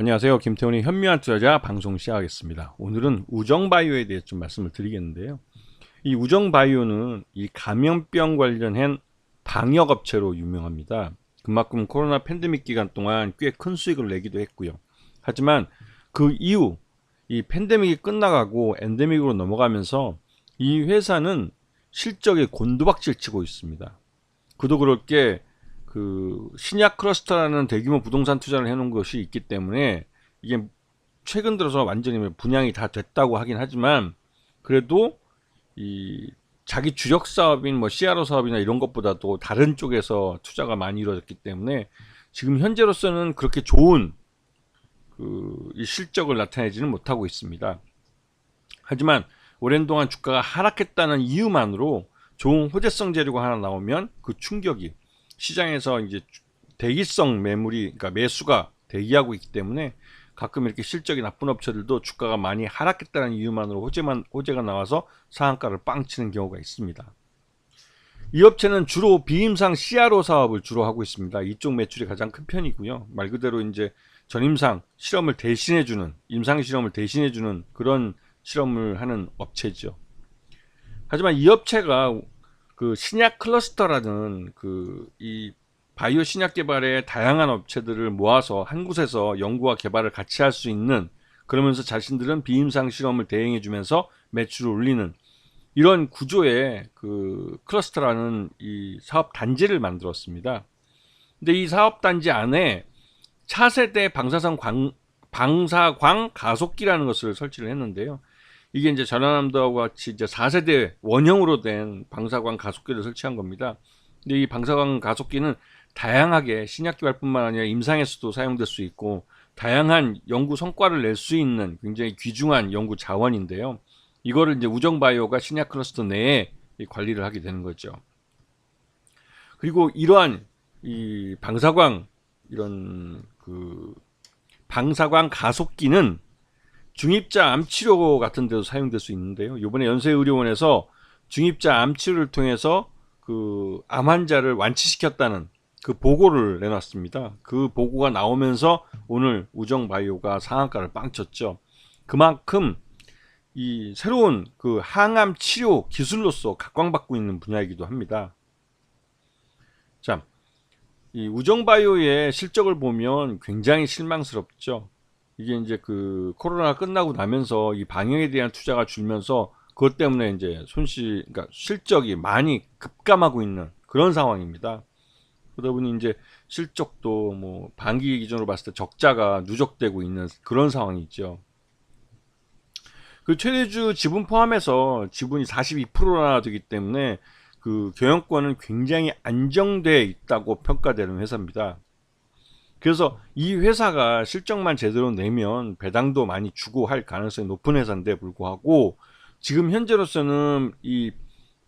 안녕하세요. 김태훈의 현미한 투자자 방송 시작하겠습니다. 오늘은 우정바이오에 대해 좀 말씀을 드리겠는데요. 이 우정바이오는 이 감염병 관련한 방역업체로 유명합니다. 그만큼 코로나 팬데믹 기간 동안 꽤 큰 수익을 내기도 했고요. 하지만 그 이후 이 팬데믹이 끝나가고 엔데믹으로 넘어가면서 이 회사는 실적에 곤두박질 치고 있습니다. 그도 그럴 게 그 신약 클러스터라는 대규모 부동산 투자를 해놓은 것이 있기 때문에 이게 최근 들어서 완전히 분양이 다 됐다고 하긴 하지만 그래도 이 자기 주력 사업인 뭐 CRO 사업이나 이런 것보다도 다른 쪽에서 투자가 많이 이루어졌기 때문에 지금 현재로서는 그렇게 좋은 그이 실적을 나타내지는 못하고 있습니다. 하지만 오랜 동안 주가가 하락했다는 이유만으로 좋은 호재성 재료가 하나 나오면 그 충격이 시장에서 이제 대기성 매물이 그러니까 매수가 대기하고 있기 때문에 가끔 이렇게 실적이 나쁜 업체들도 주가가 많이 하락했다는 이유만으로 호재만 호재가 나와서 상한가를 빵 치는 경우가 있습니다. 이 업체는 주로 비임상 CRO 사업을 주로 하고 있습니다. 이쪽 매출이 가장 큰 편이고요. 말 그대로 이제 전임상 실험을 대신해 주는 임상 실험을 대신해 주는 그런 실험을 하는 업체죠. 하지만 이 업체가 그 신약 클러스터라는 그 이 바이오 신약 개발의 다양한 업체들을 모아서 한 곳에서 연구와 개발을 같이 할 수 있는 그러면서 자신들은 비임상 실험을 대행해 주면서 매출을 올리는 이런 구조의 그 클러스터라는 이 사업 단지를 만들었습니다. 근데 이 사업 단지 안에 차세대 방사선 광, 방사광 가속기라는 것을 설치를 했는데요. 이게 이제 전화남도하고 같이 이제 4세대 원형으로 된 방사광 가속기를 설치한 겁니다. 근데 이 방사광 가속기는 다양하게 신약 개발뿐만 아니라 임상에서도 사용될 수 있고 다양한 연구 성과를 낼 수 있는 굉장히 귀중한 연구 자원인데요. 이거를 이제 우정바이오가 신약 클러스터 내에 관리를 하게 되는 거죠. 그리고 이러한 이 방사광 이런 그 방사광 가속기는 중입자 암 치료 같은 데도 사용될 수 있는데요. 이번에 연세의료원에서 중입자 암 치료를 통해서 그 암 환자를 완치시켰다는 그 보고를 내놨습니다. 그 보고가 나오면서 오늘 우정바이오가 상한가를 빵 쳤죠. 그만큼 이 새로운 그 항암 치료 기술로서 각광받고 있는 분야이기도 합니다. 자, 이 우정바이오의 실적을 보면 굉장히 실망스럽죠. 이게 이제 그 코로나 끝나고 나면서 이 방역에 대한 투자가 줄면서 그것 때문에 이제 손실, 그러니까 실적이 많이 급감하고 있는 그런 상황입니다. 그러다 보니 이제 실적도 뭐 반기 기준으로 봤을 때 적자가 누적되고 있는 그런 상황이 있죠. 그 최대주 지분 포함해서 지분이 42%나 되기 때문에 그 경영권은 굉장히 안정돼 있다고 평가되는 회사입니다. 그래서 이 회사가 실적만 제대로 내면 배당도 많이 주고 할 가능성이 높은 회사인데 불구하고 지금 현재로서는 이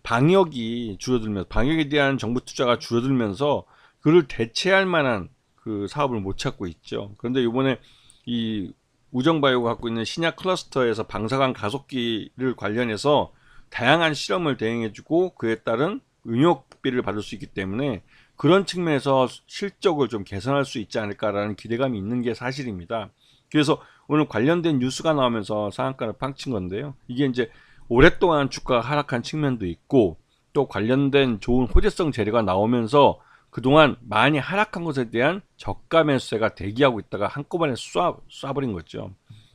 방역이 줄어들면서 방역에 대한 정부 투자가 줄어들면서 그를 대체할 만한 그 사업을 못 찾고 있죠. 그런데 이번에 이 우정바이오가 갖고 있는 신약 클러스터에서 방사관 가속기를 관련해서 다양한 실험을 대행해주고 그에 따른 응용비를 받을 수 있기 때문에 그런 측면에서 실적을 좀 개선할 수 있지 않을까라는 기대감이 있는 게 사실입니다. 그래서 오늘 관련된 뉴스가 나오면서 상한가를 팡친 건데요. 이게 이제 오랫동안 주가가 하락한 측면도 있고 또 관련된 좋은 호재성 재료가 나오면서 그동안 많이 하락한 것에 대한 저가 매수세가 대기하고 있다가 한꺼번에 쏴, 쏴버린 거죠.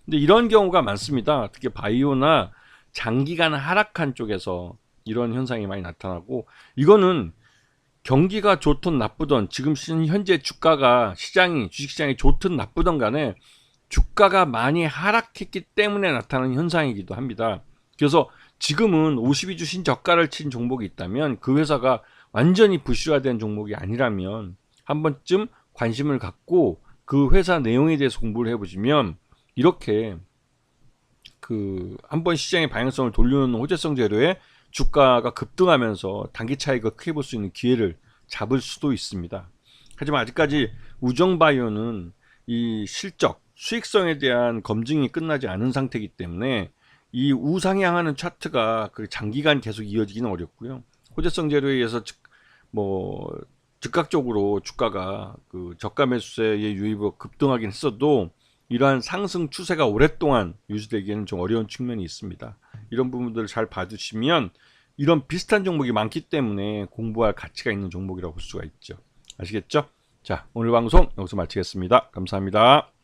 근데 이런 경우가 많습니다. 특히 바이오나 장기간 하락한 쪽에서 이런 현상이 많이 나타나고 이거는 경기가 좋든 나쁘든 지금 현재 주가가 시장이 주식시장이 좋든 나쁘든 간에 주가가 많이 하락했기 때문에 나타나는 현상이기도 합니다. 그래서 지금은 52주 신저가를 친 종목이 있다면 그 회사가 완전히 부실화된 종목이 아니라면 한 번쯤 관심을 갖고 그 회사 내용에 대해서 공부를 해보시면 이렇게 그 한 번 시장의 방향성을 돌리는 호재성 재료에 주가가 급등하면서 단기 차익을 크게 볼 수 있는 기회를 잡을 수도 있습니다. 하지만 아직까지 우정바이오는 이 실적, 수익성에 대한 검증이 끝나지 않은 상태이기 때문에 이 우상향하는 차트가 그 장기간 계속 이어지기는 어렵고요. 호재성 재료에 의해서 즉, 뭐 즉각적으로 주가가 그 저가 매수세의 유입으로 급등하긴 했어도 이러한 상승 추세가 오랫동안 유지되기에는 좀 어려운 측면이 있습니다. 이런 부분들을 잘 봐주시면 이런 비슷한 종목이 많기 때문에 공부할 가치가 있는 종목이라고 볼 수가 있죠. 아시겠죠? 자, 오늘 방송 여기서 마치겠습니다. 감사합니다.